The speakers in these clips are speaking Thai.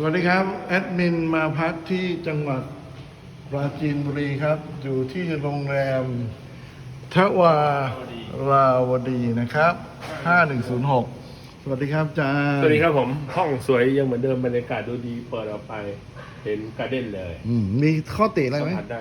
สวัสดีครับ แอดมินมาพักที่จังหวัดปราจีนบุรีครับ อยู่ที่โรงแรมทวาราวดีนะครับ 5106 สวัสดีครับอาจารย์สวัสดีครับผมห้องสวยยังเหมือนเดิมบรรยากาศดูดีเปิดออกไปเห็นการ์เด้นเลยอืมมีข้อติอะไรไหมสัมผัสได้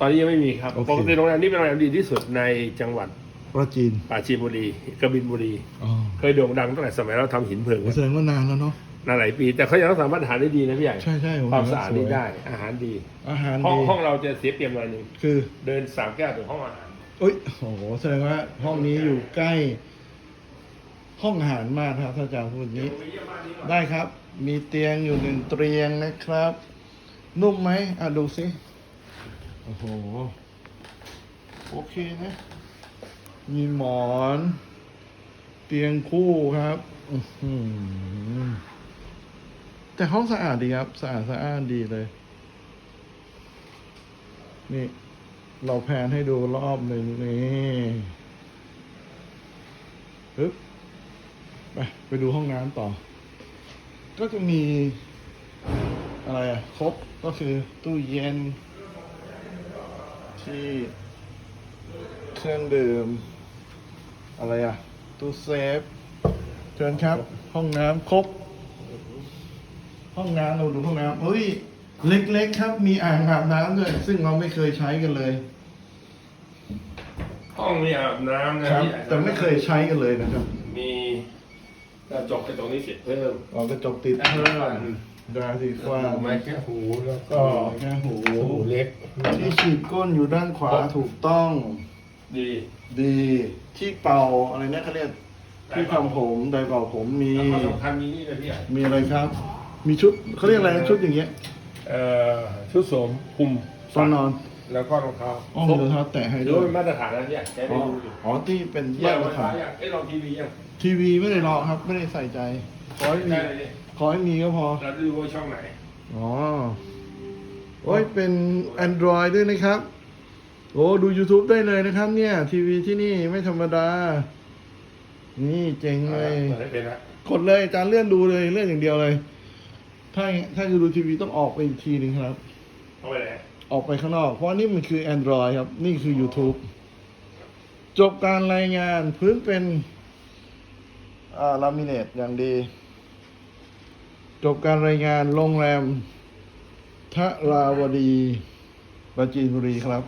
ตอนนี้ยังไม่มีครับโอเค ปกติโรงแรมนี้เป็นโรงแรมดีที่สุดในจังหวัดปราจีนปราจีนบุรีกระบินบุรี อ๋อเคยโด่งดังตั้งแต่สมัยเราทำหินเผิงแสดงว่านานแล้วเนาะ นานหลายปี แต่เขายังรักษามาตรฐานได้ดีนะพี่ใหญ่ใช่ใช่ผมความเห็นสะอาดสวยนี่ได้ อาหารดีอาหารห้องดีห้องเราจะเสียเปรียบหน่อยหนึงคือเดินสามแก้วถึงห้องอาหารเอ้ยโอ้โหแสดงว่าห้องนี้อยู่ใกล้ ห้องอาหารมากครับถ้าอาจารย์พูดอย่างนี้ ได้ครับ มีเตียงอยู่หนึ่งเตียงนะครับ นุ่มไหมอะดูสิโอ้โหโอเคนะ มีหมอน เตียงคู่ครับ อื้อหือ แต่ห้องสะอาดดีครับ สะอาดสะอ้านดีเลย นี่ เราแพนให้ดูรอบหนึ่งนี่ปึ๊บไปไปดูห้องน้ำต่อ ก็จะมีอะไรอะครบก็คือตู้เย็น ที่เครื่องดื่ม อะไรอะตู้เซฟ เชิญครับ ห้องน้ำครบ ห้องน้ำเราดูห้องน้ำเฮ้ย เล็กๆครับ มีอ่างอาบน้ำด้วย ซึ่งเราไม่เคยใช้กันเลย ห้องมีอาบน้ำนะครับพี่ใหญ่แต่ไม่เคยใช้กันเลยนะครับมีกระจกกระจกนี้เสร็จเพิ่มออกกระจกติดเพิ่มดาสีฟ้าไม้แค่หูแล้วก็ก็แค่หูหูเล็กที่ฉีดก้นอยู่ด้านขวาถูกต้อง ดีดีที่เป่าอะไรนะเขาเรียกที่ทำผมไดร์เป่าผมมีแล้วก็สำคัญมีนี่เลยพี่ใหญ่มีอะไรครับ มีชุดเขาเรียกอะไรนะชุดอย่างเงี้ยเอ่อชุดสวมคลุมตอนนอนแล้วก็รองเท้าอ้อมีรองเท้าแตะให้ดูด้วยเป็นมาตรฐานนะพี่ใหญ่ใช้อ๋ได้อดูอยู่อ๋อที่เป็นแยเยี่ยกมมามาถ่ายถ่ายเอ้ยลองทีวียังทีวีไม่ได้รอครับ ไม่ได้ใส่ใจ ขอให้มีได้เลยดิขอให้มีก็พอ เราดูว่าช่องไหน อ๋อ โอ้ย เป็น Android ด้วยนะครับ โอ้ ดู YouTube ได้เลยนะครับเนี่ย ทีวีที่นี่ไม่ธรรมดา นี่เจ๋งเลย เปิดให้เป็นละกดเลยอาจารย์เลื่อนดูเลย เลื่อนอย่างเดียวเลย ถ้าถ้าจะดูทีวีต้องออกไปอีกทีหนึงครับ เอาไปไหนออกไปข้างนอก เพราะนี่มันคือ Android ครับ นี่คือ YouTube จบการรายงานพื้นเป็นอ่าลามิเนตอย่างดี จบการรายงานโรงแรมทราวดีปราจีนบุรีครับ